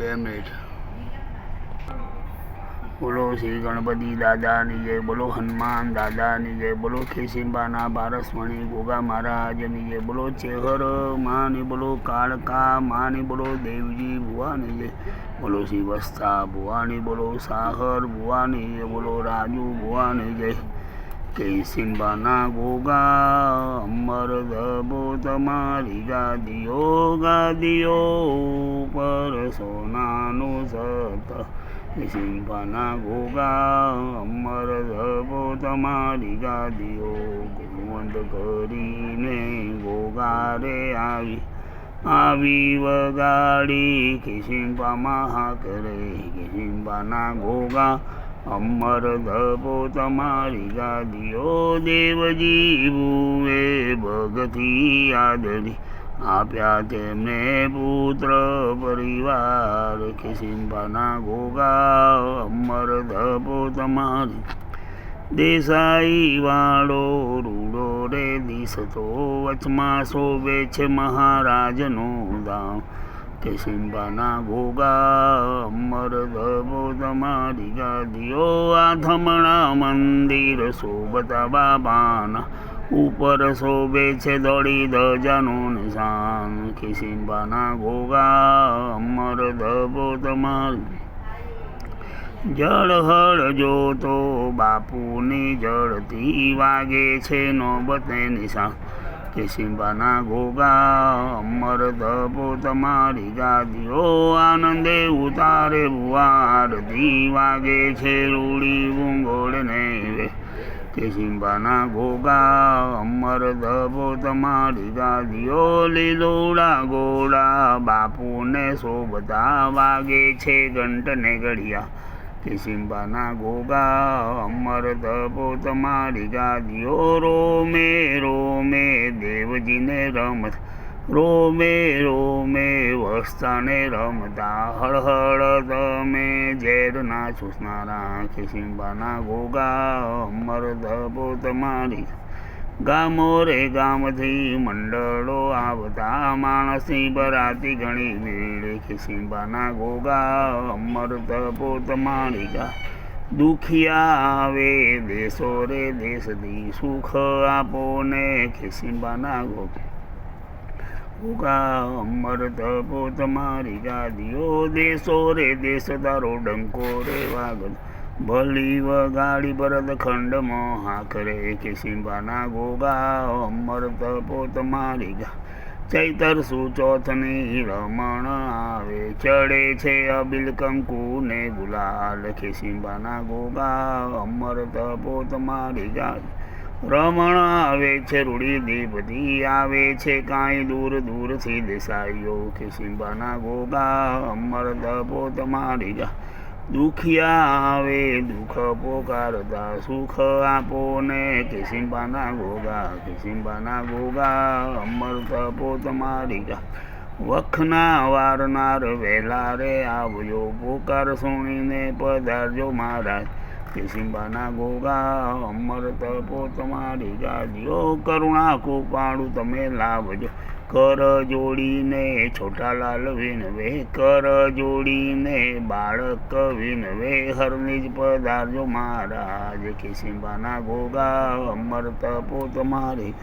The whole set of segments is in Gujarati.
બે મિનિટ. બોલો શ્રી ગણપતિ દાદાની જય, બોલો હનુમાન દાદાની જય, બોલો ખેસિંબાના બારસમણી ગોગા મહારાજની જય, બોલો ચેહર માની, બોલો કાળકા માની, બોલો દેવજી ભુવાની જય, બોલો વસ્તા ભુવાની, બોલો સાહર ભુવાની જય, બોલો રાજુ ભુવાની જય કેસિંબાના ગોગા અમર ધબો તમારી ગાદીઓ ગાદીઓ પર સોનાનું સત સિંહના ગોગા અમર ધબો તમારી ગાદીઓ, ગુણવંત કરીને ગોગા રે આવી. આવી વગાડી કિસિંબામાં હાક રે કિસિંબાના ગોગા અમર ધબો તમારી ગાદીઓ દેવજી ભૂએ ભગતી આદરી. આપ્યા તેમને પુત્ર પરિવાર. ખિસિંબાના ગોગા અમર ધબો તમારી. દેસાઈ વાળો રૂડો રે દિશતો વચમાં શોભે છે મહારાજનો દામ કે સિંબાના ગોગા અમર ધબો તમારી ગાદીઓ આ ધમણા મંદિર શોભતા બાબાના. ઉપર શોભે છે દોડી ધજાનું નિશાન. કે સિંબાના ગોગા અમર ધબો તમારી જળ હળ જોતો બાપુની જળથી વાગે છે નોબત નિશાન. કે સિંબાના ઘોગા અમર ધબો તમારી ગાદીઓ. આનંદે ઉતારે ભુવારથી વાગે છે રૂડી ભૂંગોળને રે. કે સિંબાના ઘોગા અમર ધબો તમારી ગાદીઓ. લીલોડા ગોળા બાપુને શોભતા વાગે છે ઘંટને ઘડિયા. કે સિંબાના ગોગા અમર ધબો તમારી ગાદીઓ રોમે રોમે દેવજીને રમત, રોમે રોમે વસ્તાને રમતા. હળહળ તમે ઝેરના ચૂસનારા કે સિંબાના ગોગા અમર ધબો તમારી ગામો રે ગામથી મંડળો આવતા માણસની બરાતી ઘણી ભીડ. ખિસિંબાના ગોગા અમર પોત માણિકા. દુખિયા આવે દેશો રે દેશથી સુખ આપો ને ખિસિંબાના ગોગા. ગોગા અમર પોત મારી ગાદીઓ દેશો રે દેશ તારો ડંકો રે વાગલ ભલી વગાડી ભરત ખંડમાં હાકરે કે સિંભાના ગોગા, અમર પોત મારી ગા. ચૈતર સુચોથની રમણ આવે, ચડે છે અબિલ કંકુ ને ગુલાલ કે સિંભાના ગોગા, અમર પોત મારી ગા. રમણ આવે છે રૂડી દીપતી આવે છે કાંઈ દૂર દૂરથી દેસાઈઓ કે સિંભાના ગોગા, અમર પોત મારી ગા. દુખિયા આવે દુઃખ પોકારતા સુખ આપો ને કિસિંબાના ગોગા કિસિંબાના ગોગા, અમર તપો તમારી ગા વખના વારનાર વહેલા રે આવજો, પોકાર સુણીને પધારજો મહારાજ. કિસિંબાના ગોગા, અમર તપો તમારી ગાદીઓ કરુણા કૃપાળું તમે લાવજો. કર જોડીને છોટાલાલ વિનવે, કર જોડીને બાળક વિનવે હરનિજ પધારજો મહારાજ. કિસિંબાના ગોગા અમર તપો તમારી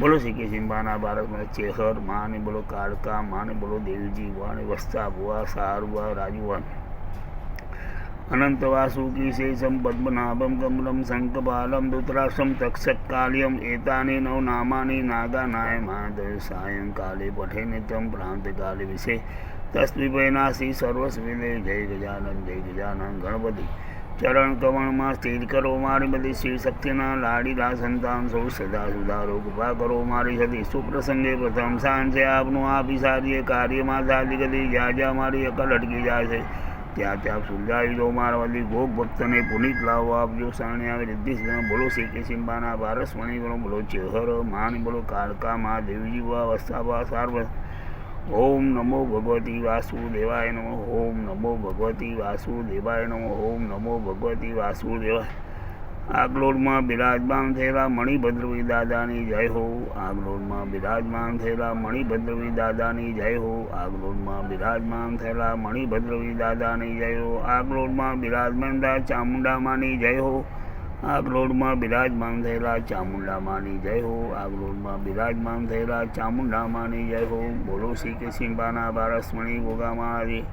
બોલો શ્રી કિસિંબાના બાળકને ચેહર માને, બોલો કાળકા માને, બોલો દેવજી વાણી, વસ્તા ભુવા સારુવા રાજુવાન. શેષમ પદ્મનાભમ કમલમ શંખપાલમ દુતરાક્ષમ તક્ષકાલ્યમ એતાની નવ નામાની નાગાનાય માધવ સાયંકાલે પઠે નિત્યમ પ્રાંતકાલે વિશે તસ્વિભયનાશી સર્વસ્વિદે જય ગજાનંદ જય ગજાનંદ ગણપતિ ચરણ કમળમાં સ્થિર કરો મારી બધી શ્રી શક્તિના લાડીલા સંતાન સૌ સદા સુધારો કૃપા કરો મારી સદી સુપ્રસંગે પ્રથમ સાંજે આપનું આપી સારીએ કાર્યમાં સાધી ગતિ જ્યાં જ્યાં મારી અકલ અટકી જાય છે ત્યાં ત્યાં સુલજાવી દો મારવાથી ભોગ ભક્તને પુનિત લાવો આપજો સાણે આવે રિદ્ધિ બોલો, શ્રી કેસિંબાના બારસ મણી બોલો બોલો ચેહર માન બોલો, કાળકા મા દેવજી વા વસ્તાવા સાર્વ. ઓમ નમો ભગવતી વાસુદેવાય નમો, ઓમ નમો ભગવતી વાસુદેવાય નમો, ઓમ નમો ભગવતી વાસુદેવાય. આગલોડમાં બિરાજમાન થયેલા મણિભદ્રવી દાદાની જય હો આગલોડમાં બિરાજમાન થયેલા મણિભદ્રવી દાદાની જય હો આગલોડમાં બિરાજમાન થયેલા મણિભદ્રવી દાદાની જય હો આગલોડમાં બિરાજમાન થયેલા ચામુંડામાની જય હો આગલોડમાં બિરાજમાન થયેલા ચામુંડામાની જય હો આગલોડમાં બિરાજમાન થયેલા ચામુંડામાની જય હો, બોલો શ્રી કૃષ્ણબાના બારસમણી ગોગામાજી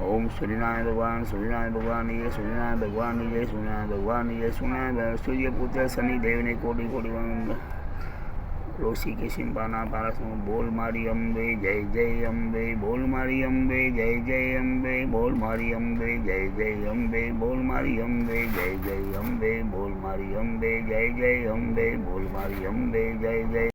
ઓમ સૂર્યનારાયણ ભગવાન, સૂર્યનારાયણ ભગવાનની જય સૂર્યનારાયણ ભગવાન જય સૂર્યનારાયણ ભગવાનની જય સૂર્યનારાયણ સૂર્યપુત્ર શનિદેવને કોટી કોટી વંદન. ઋષિ કિશિંબાના પારસમાં બોલ મારી અંબે, જય જય અંબે, બોલ મારી અંબે, જય જય અંબે, બોલ મારી અંબે, જય જય અંબે, બોલ મારી અંબે, જય જય અંબે, બોલ મારી અંબે, જય જય અંબે, બોલ મારી અંબે, જય જય